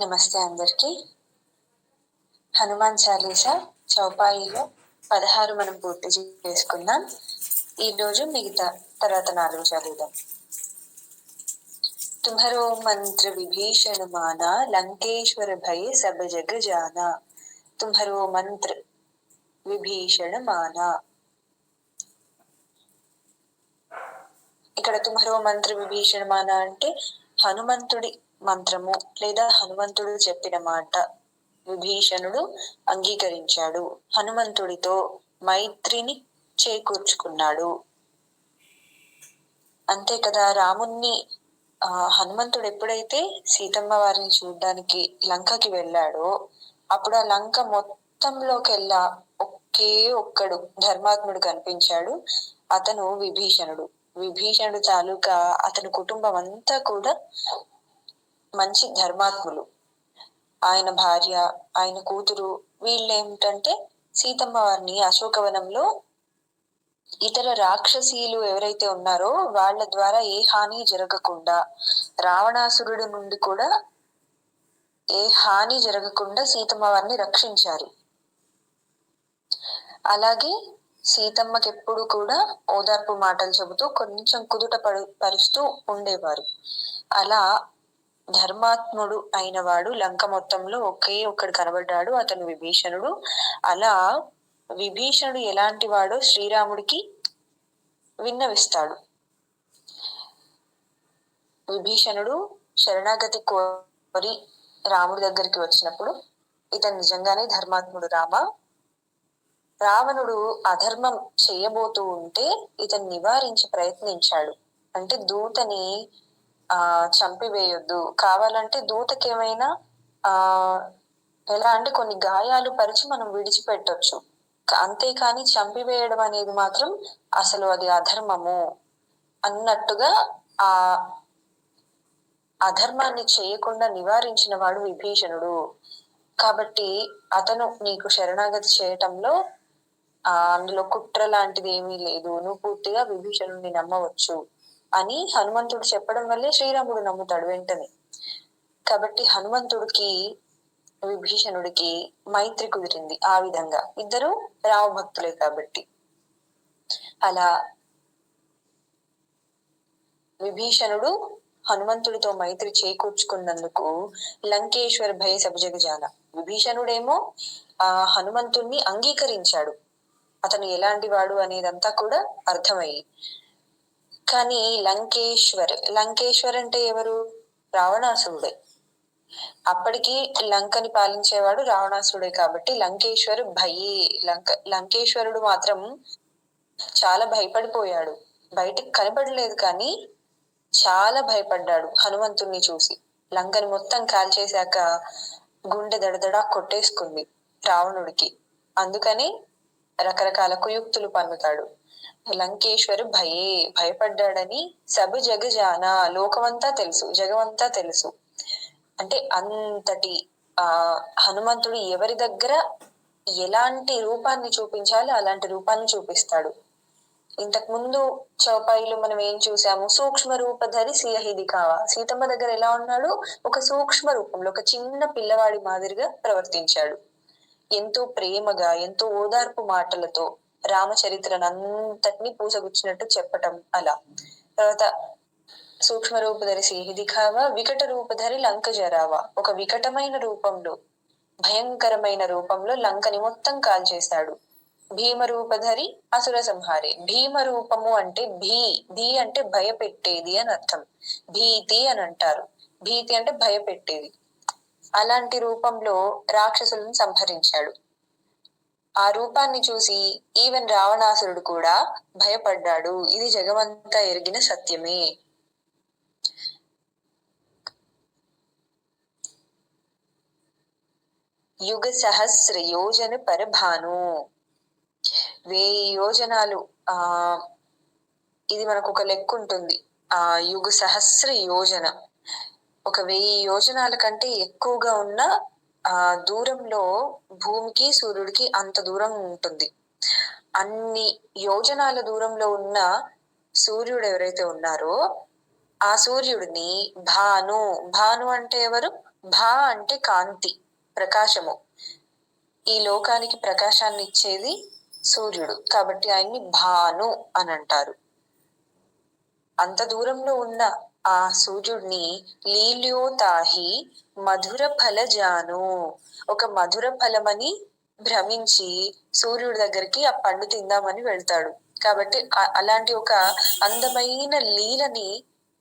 నమస్తే అందరికీ. హనుమాన్ చాలీసా చౌపాయిలో పదహారు మనం పూర్తి చేసుకుందాం. ఈరోజు మిగతా తర్వాత నాలుగు చదువుదాం. తుమ్హరో మంత్ర విభీషణ మానా లంకేశ్వర భయ సబ జగ జానా. తుమ్హరో మంత్ర విభీషణ మానా. ఇక్కడ తుమ్హరో మంత్ర విభీషణ మాన అంటే హనుమంతుడి మంత్రము లేదా హనుమంతుడు చెప్పిన మాట విభీషణుడు అంగీకరించాడు. హనుమంతుడితో మైత్రిని చేకూర్చుకున్నాడు. అంతే కదా రాముణ్ణి ఆ హనుమంతుడు ఎప్పుడైతే సీతమ్మ వారిని చూడడానికి లంకకి వెళ్ళాడో అప్పుడు ఆ లంక మొత్తంలోకెల్లా ఒకే ఒక్కడు ధర్మాత్ముడు కనిపించాడు అతను విభీషణుడు. విభీషణుడు తాలూకా అతని కుటుంబం అంతా కూడా మంచి ధర్మాత్ములు. ఆయన భార్య ఆయన కూతురు వీళ్ళు ఏమిటంటే సీతమ్మ వారిని అశోకవనంలో ఇతర రాక్షసీలు ఎవరైతే ఉన్నారో వాళ్ళ ద్వారా ఏ హాని జరగకుండా రావణాసురుడు నుండి కూడా ఏ హాని జరగకుండా సీతమ్మ వారిని రక్షించారు. అలాగే సీతమ్మకి ఎప్పుడు కూడా ఓదార్పు మాటలు చెబుతూ కొంచెం కుదుట పడు పరుస్తూ ఉండేవారు. అలా ధర్మాత్ముడు అయిన వాడు లంక మొత్తంలో ఒకే ఒక్కడు కనబడ్డాడు. అతను విభీషణుడు. అలా విభీషణుడు ఎలాంటి వాడో శ్రీరాముడికి విన్నవిస్తాడు. విభీషణుడు శరణాగతి కోరి రాముడి దగ్గరికి వచ్చినప్పుడు ఇతను నిజంగానే ధర్మాత్ముడు రామ. రావణుడు అధర్మం చేయబోతూ ఉంటే ఇతను నివారించి ప్రయత్నించాడు. అంటే దూతని ఆ చంపివేయొద్దు. కావాలంటే దూతకి ఏమైనా ఆ ఎలా అంటే కొన్ని గాయాలు పరిచి మనం విడిచిపెట్టొచ్చు. అంతేకాని చంపివేయడం అనేది మాత్రం అసలు అది అధర్మము అన్నట్టుగా ఆ అధర్మాన్ని చేయకుండా నివారించిన వాడు విభీషణుడు. కాబట్టి అతను నీకు శరణాగతి చేయటంలో ఆ అందులో కుట్ర లాంటిది ఏమీ లేదు. నువ్వు పూర్తిగా విభీషణుడిని నమ్మవచ్చు. అని హనుమంతుడు చెప్పడం వల్లే శ్రీరాముడు నమ్ముతాడు వెంటనే. కాబట్టి హనుమంతుడికి విభీషణుడికి మైత్రి కుదిరింది ఆ విధంగా. ఇద్దరు రామభక్తులే కాబట్టి. అలా విభీషణుడు హనుమంతుడితో మైత్రి చేకూర్చుకున్నందుకు లంకేశ్వర భయ సభజగజాల విభీషణుడేమో ఆ హనుమంతుణ్ణి అంగీకరించాడు. అతను ఎలాంటి వాడు అనేదంతా కూడా అర్థమయ్యి కానీ లంకేశ్వర్ లంకేశ్వర్ అంటే ఎవరు? రావణాసురుడే. అప్పటికి లంకని పాలించేవాడు రావణాసురుడే కాబట్టి లంకేశ్వర్ భయే. లంక లంకేశ్వరుడు మాత్రం చాలా భయపడిపోయాడు. బయటికి కనపడలేదు కానీ చాలా భయపడ్డాడు హనుమంతుణ్ణి చూసి. లంకని మొత్తం కాల్చేశాక గుండె దడదడా కొట్టేసుకుంది రావణుడికి. అందుకని రకరకాల కుయుక్తులు పన్నుతాడు. లంకేశ్వరు భయే భయపడ్డాడని సబ్ జగజాన లోకమంతా తెలుసు జగమంతా తెలుసు. అంటే అంతటి ఆ హనుమంతుడు ఎవరి దగ్గర ఎలాంటి రూపాన్ని చూపించాలో అలాంటి రూపాన్ని చూపిస్తాడు. ఇంతకు ముందు చౌపాయిలో మనం ఏం చూసాము? సూక్ష్మ రూపధరి సియహిది కావా? సీతమ్మ దగ్గర ఎలా ఉన్నాడు ఒక సూక్ష్మ రూపంలో ఒక చిన్న పిల్లవాడి మాదిరిగా ప్రవర్తించాడు. ఎంతో ప్రేమగా ఎంతో ఓదార్పు మాటలతో రామచరిత్రను అంతటిని పూసగుచ్చినట్టు చెప్పటం అలా. తర్వాత సూక్ష్మ రూపధరి సిహిది వికట రూపధరి లంక జరావా ఒక వికటమైన రూపంలో భయంకరమైన రూపంలో లంకని మొత్తం కాల్చేశాడు. భీమ రూపధరి అసుర సంహారి. భీమ రూపము అంటే భీ భీ అంటే భయపెట్టేది అని అర్థం. భీతి అని అంటారు. భీతి అంటే భయపెట్టేది. అలాంటి రూపంలో రాక్షసులను సంహరించాడు. ఆ రూపాన్ని చూసి ఈవెన్ రావణాసురుడు కూడా భయపడ్డాడు. ఇది జగమంతా ఎరిగిన సత్యమే. యుగ సహస్ర యోజన పరభాను. వెయ్యి యోజనాలు ఆ ఇది మనకు ఒక లెక్క ఉంటుంది ఆ యుగ సహస్ర యోజన ఒక వెయ్యి యోజనాల కంటే ఎక్కువగా ఉన్న ఆ దూరంలో భూమికి సూర్యుడికి అంత దూరం ఉంటుంది. అన్ని యోజనాల దూరంలో ఉన్న సూర్యుడు ఎవరైతే ఉన్నారో ఆ సూర్యుడిని భాను భాను అంటే ఎవరు? భా అంటే కాంతి ప్రకాశము. ఈ లోకానికి ప్రకాశాన్ని ఇచ్చేది సూర్యుడు. కాబట్టి ఆయన్ని భాను అని అంటారు. అంత దూరంలో ఉన్న ఆ సూర్యుడిని లీల్యోతాహి మధుర ఫలజాను ఒక మధుర ఫలమని భ్రమించి సూర్యుడి దగ్గరికి ఆ పండు తిందామని వెళ్తాడు. కాబట్టి అలాంటి ఒక అందమైన లీలని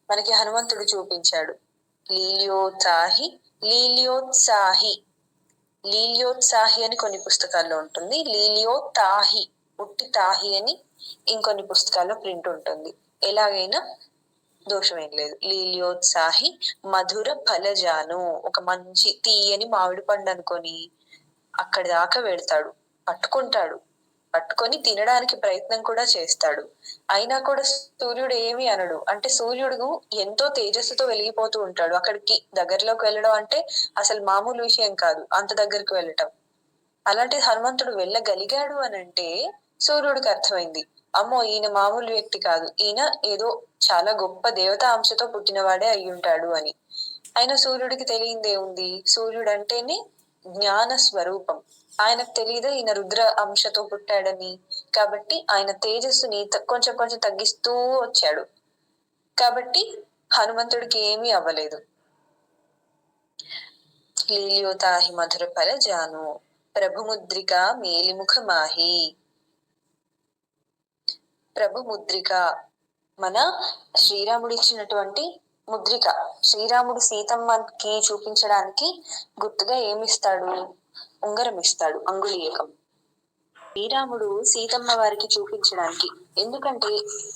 మనకి హనుమంతుడు చూపించాడు. లీల్యోత్సాహి లీల్యోత్సాహి. లీల్యోత్సాహి అని కొన్ని పుస్తకాల్లో ఉంటుంది. లీలియోతాహి ఉట్టి తాహి అని ఇంకొన్ని పుస్తకాల్లో ప్రింట్ ఉంటుంది. ఎలాగైనా దోషం ఏం లేదు. లీలియోత్సాహి మధుర ఫలజాను. ఒక మంచి తీయని మామిడి పండు అనుకొని అక్కడి దాకా వెళ్తాడు. పట్టుకుంటాడు. పట్టుకొని తినడానికి ప్రయత్నం కూడా చేస్తాడు. అయినా కూడా సూర్యుడు ఏమి అనడు. అంటే సూర్యుడు ఎంతో తేజస్సుతో వెలిగిపోతూ ఉంటాడు. అక్కడికి దగ్గరలోకి వెళ్ళడం అంటే అసలు మామూలు విషయం కాదు. అంత దగ్గరికి వెళ్ళటం. అలాంటి హనుమంతుడు వెళ్ళగలిగాడు అని అంటే సూర్యుడికి అర్థమైంది. అమ్మో ఈయన మామూలు వ్యక్తి కాదు. ఈయన ఏదో చాలా గొప్ప దేవతా అంశతో పుట్టినవాడే అయి ఉంటాడు అని. ఆయన సూర్యుడికి తెలియందేముంది సూర్యుడు అంటేనే జ్ఞాన స్వరూపం. ఆయనకు తెలియదు ఈయన రుద్ర అంశతో పుట్టాడని. కాబట్టి ఆయన తేజస్సుని కొంచెం కొంచెం తగ్గిస్తూ వచ్చాడు. కాబట్టి హనుమంతుడికి ఏమీ అవ్వలేదు. లీలియోతాహి మధుర ఫల జాను ప్రభుముద్రిక మేలిముఖ మాహి ప్రభు ముద్రిక. మన శ్రీరాముడు ఇచ్చినటువంటి ముద్రిక. శ్రీరాముడు సీతమ్మకి చూపించడానికి గుర్తుగా ఏమిస్తాడు? ఉంగరం ఇస్తాడు అంగుళీయకం. శ్రీరాముడు సీతమ్మ వారికి చూపించడానికి. ఎందుకంటే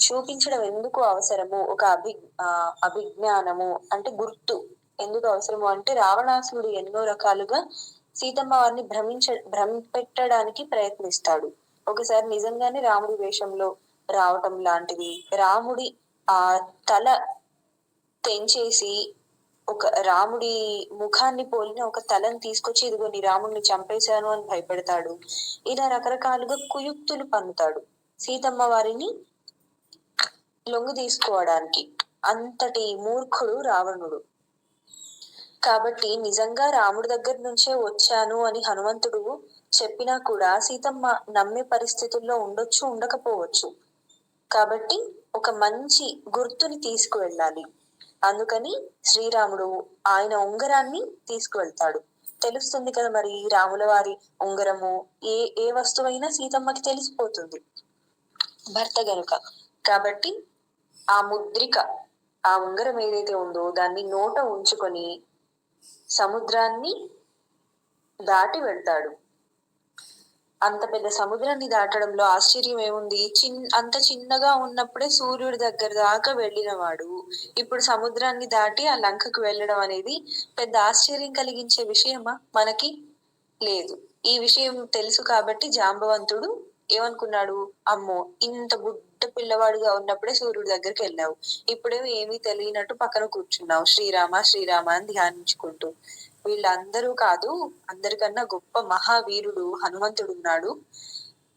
చూపించడం ఎందుకు అవసరము? ఒక అభి అభిజ్ఞానము అంటే గుర్తు. ఎందుకు అవసరము? అంటే రావణాసురుడు ఎన్నో రకాలుగా సీతమ్మ వారిని భ్రమించ పెట్టడానికి ప్రయత్నిస్తాడు. ఒకసారి నిజంగానే రాముడి వేషంలో రావటం లాంటిది. రాముడి ఆ తల తెంచేసి ఒక రాముడి ముఖాన్ని పోలిన ఒక తలను తీసుకొచ్చి ఇదిగో నీ రాముడిని చంపేశాను అని భయపెడతాడు. ఇలా రకరకాలుగా కుయుక్తులు పన్నుతాడు. సీతమ్మ వారిని లొంగు తీసుకోవడానికి అంతటి మూర్ఖుడు రావణుడు. కాబట్టి నిజంగా రాముడి దగ్గర నుంచే వచ్చాను అని హనుమంతుడు చెప్పినా కూడా సీతమ్మ నమ్మే పరిస్థితుల్లో ఉండొచ్చు ఉండకపోవచ్చు. కాబట్టి ఒక మంచి గుర్తుని తీసుకువెళ్ళాలి. అందుకని శ్రీరాముడు ఆయన ఉంగరాన్ని తీసుకువెళ్తాడు. తెలుస్తుంది కదా మరి రాముల వారి ఉంగరము ఏ ఏ వస్తువైనా సీతమ్మకి తెలిసిపోతుంది. భర్త గనుక. కాబట్టి ఆ ముద్రిక ఆ ఉంగరం ఏదైతే ఉందో దాన్ని నోట ఉంచుకొని సముద్రాన్ని దాటి వెళ్తాడు. అంత పెద్ద సముద్రాన్ని దాటడంలో ఆశ్చర్యం ఏముంది? చిన్ అంత చిన్నగా ఉన్నప్పుడే సూర్యుడి దగ్గర దాకా వెళ్ళినవాడు. ఇప్పుడు సముద్రాన్ని దాటి ఆ లంకకు వెళ్ళడం అనేది పెద్ద ఆశ్చర్యం కలిగించే విషయమా? మనకి లేదు. ఈ విషయం తెలుసు కాబట్టి జాంబవంతుడు ఏమనుకున్నాడు? అమ్మో ఇంత బుడ్డ పిల్లవాడుగా ఉన్నప్పుడే సూర్యుడి దగ్గరికి వెళ్ళావు. ఇప్పుడేమో ఏమీ తెలియనట్టు పక్కన కూర్చున్నావు. శ్రీరామ శ్రీరామ అని ధ్యానించుకుంటూ. వీళ్ళందరూ కాదు అందరికన్నా గొప్ప మహావీరుడు హనుమంతుడు ఉన్నాడు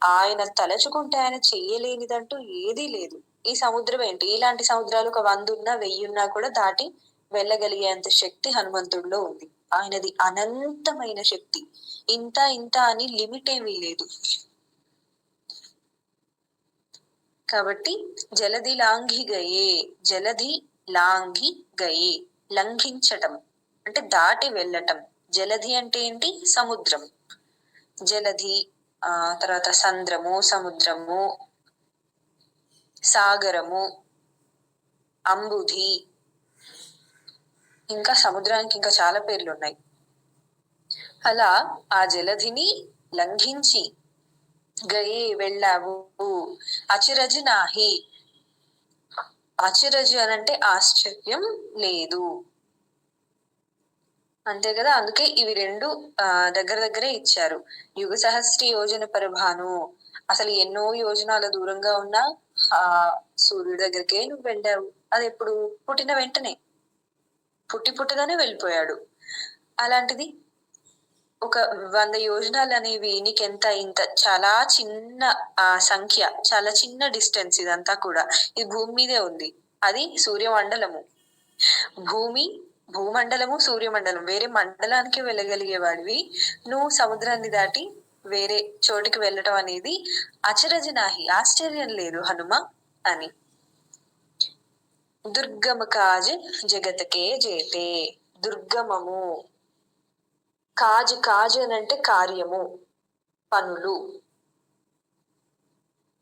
ఆయన తలచుకుంటే ఆయన చేయలేనిదంటూ ఏదీ లేదు. ఈ సముద్రం ఏంటి? ఇలాంటి సముద్రాలు ఒక వందున్నా వెయ్యున్నా కూడా దాటి వెళ్ళగలిగేంత శక్తి హనుమంతుడిలో ఉంది. ఆయనది అనంతమైన శక్తి. ఇంత ఇంత అని లిమిట్ ఏమీ లేదు. కాబట్టి జలధి లాంఘి గయే జలధి లాంఘి గయే లంఘించటం. అంటే దాటి వెళ్ళటం. జలధి అంటే ఏంటి? సముద్రం. జలధి ఆ తర్వాత సంద్రము సముద్రము సాగరము అంబుధి. ఇంకా సముద్రానికి ఇంకా చాలా పేర్లు ఉన్నాయి అలా ఆ జలధిని లంఘించి గయే వెళ్ళావు అచిరజి నాహి. అచిరజు అనంటే ఆశ్చర్యం లేదు. అంతే కదా? అందుకే ఇవి రెండు ఆ దగ్గర దగ్గరే ఇచ్చారు. యుగ సహస్రి యోజన పరభాను. అసలు ఎన్నో యోజనాల దూరంగా ఉన్న ఆ సూర్యుడి దగ్గరికే నువ్వు వెళ్ళావు. అది ఎప్పుడు? పుట్టిన వెంటనే. పుట్టి పుట్టగానే వెళ్ళిపోయాడు. అలాంటిది ఒక వంద యోజనాలు అనేవి నీకెంత ఇంత చాలా చిన్న ఆ సంఖ్య చాలా చిన్న డిస్టెన్స్ ఇదంతా కూడా. ఇది భూమి మీదే ఉంది. అది సూర్యమండలము. భూమి భూమండలము సూర్యమండలం వేరే మండలానికి వెళ్ళగలిగేవాడివి. నువ్వు సముద్రాన్ని దాటి వేరే చోటికి వెళ్ళటం అనేది అచరజనాహి ఆశ్చర్యం లేదు హనుమ అని. దుర్గమ కాజ్ జగతకే జేతే దుర్గమము కాజ్ కాజ్ అని అంటే కార్యము పనులు.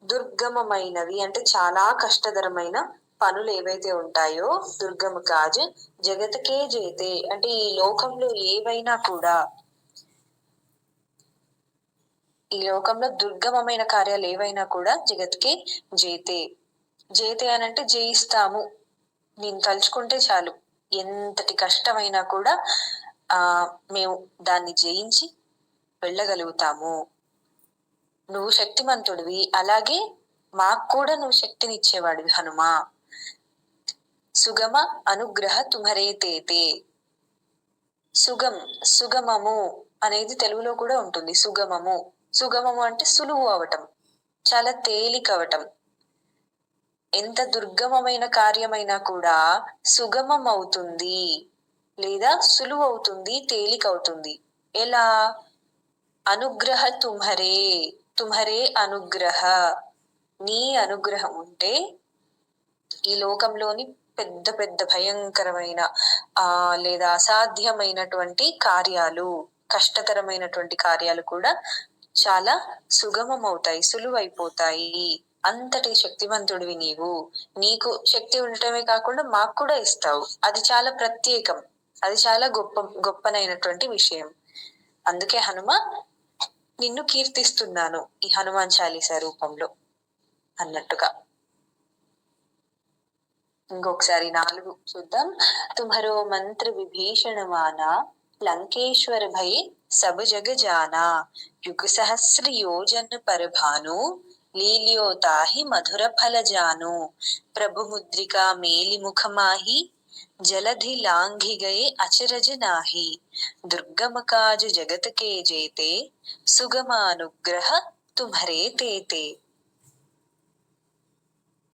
దుర్గమమైనవి అంటే చాలా కష్టతరమైన పనులు ఏవైతే ఉంటాయో దుర్గమ కాజ్ జగతకే జేతే అంటే ఈ లోకంలో ఏవైనా కూడా ఈ లోకంలో దుర్గమమైన కార్యాలు ఏవైనా కూడా జగత్కే జేతే జేతే అని అంటే జయిస్తాము. నేను తలుచుకుంటే చాలు. ఎంతటి కష్టమైనా కూడా ఆ మేము దాన్ని జయించి వెళ్ళగలుగుతాము. నువ్వు శక్తిమంతుడివి. అలాగే మాకు కూడా నువ్వు శక్తినిచ్చేవాడివి హనుమా. సుగమ అనుగ్రహ తుమరే తేతే సుగం సుగమము అనేది తెలుగులో కూడా ఉంటుంది. సుగమము. సుగమము అంటే సులువు అవటం. చాలా తేలిక అవటం. ఎంత దుర్గమమైన కార్యమైనా కూడా సుగమం అవుతుంది లేదా సులువు అవుతుంది తేలిక అవుతుంది ఎలా? అనుగ్రహ తుమ్హరే తుమ్హరే అనుగ్రహ. నీ అనుగ్రహం ఉంటే ఈ లోకంలోని పెద్ద పెద్ద భయంకరమైన ఆ లేదా అసాధ్యమైనటువంటి కార్యాలు కష్టతరమైనటువంటి కార్యాలు కూడా చాలా సుగమం అవుతాయి సులువైపోతాయి. అంతటి శక్తివంతుడివి నీవు. నీకు శక్తి ఉండటమే కాకుండా మాకు కూడా ఇస్తావు. అది చాలా ప్రత్యేకం. అది చాలా గొప్ప గొప్పనైనటువంటి విషయం. అందుకే హనుమ నిన్ను కీర్తిస్తున్నాను ఈ హనుమాన్ చాలీసా రూపంలో అన్నట్టుగా. ఇంకొకసారి నాలుగు చూద్దాం. తుమరో మంత్ర విభీషణమాన లంకేశ్వర భై సబ జగ జానా యుగ సహస్ర యోజన పరభాను లీల్యోతాహి మధుర ఫల జాను ప్రభు ముద్రికా మేలి ముఖమాహి జలధి లాంఘి గయే అచరజ నాహి దుర్గమ కాజ జగత కే జేతే సుగమానుగ్రహ తుమరే తేతే.